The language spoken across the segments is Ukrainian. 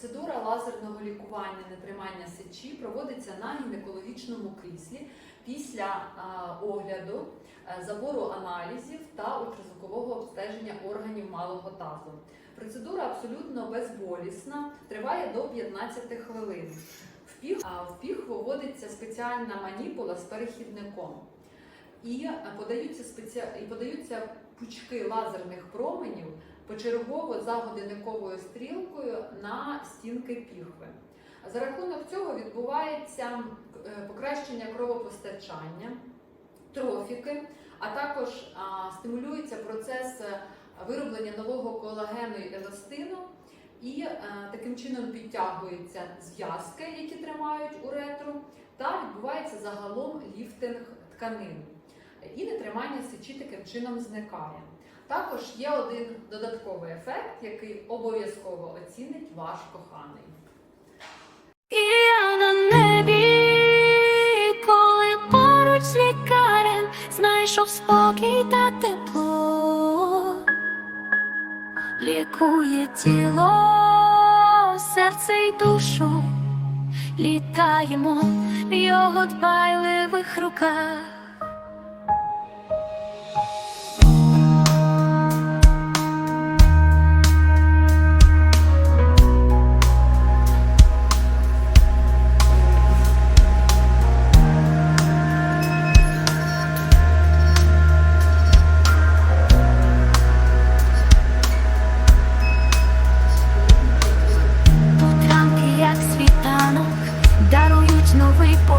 Процедура лазерного лікування нетримання сечі проводиться на гінекологічному кріслі після огляду, е, забору аналізів та ультразвукового обстеження органів малого тазу. Процедура абсолютно безболісна, триває до 15 хвилин. В піх, в піх виводиться спеціальна маніпула з перехідником. І е, подаються, спеці... і подаються пучки лазерних променів почергово за годинниковою стрілкою на стінки піхви. За рахунок цього відбувається е, покращення кровопостачання, трофіки, а також стимулюється процес е, вироблення нового колагену і еластину, і е, таким чином підтягуються зв'язки, які тримають уретру, та відбувається загалом ліфтинг тканин. І нетримання сечі таким чином зникає. Також є один додатковий ефект, який обов'язково оцінить ваш коханий. І я на небі, коли поруч з лікарем знайшов спокій та тепло, лікує тіло, серце й душу, літаємо в його дбайливих руках.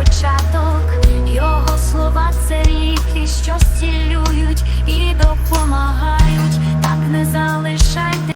початок.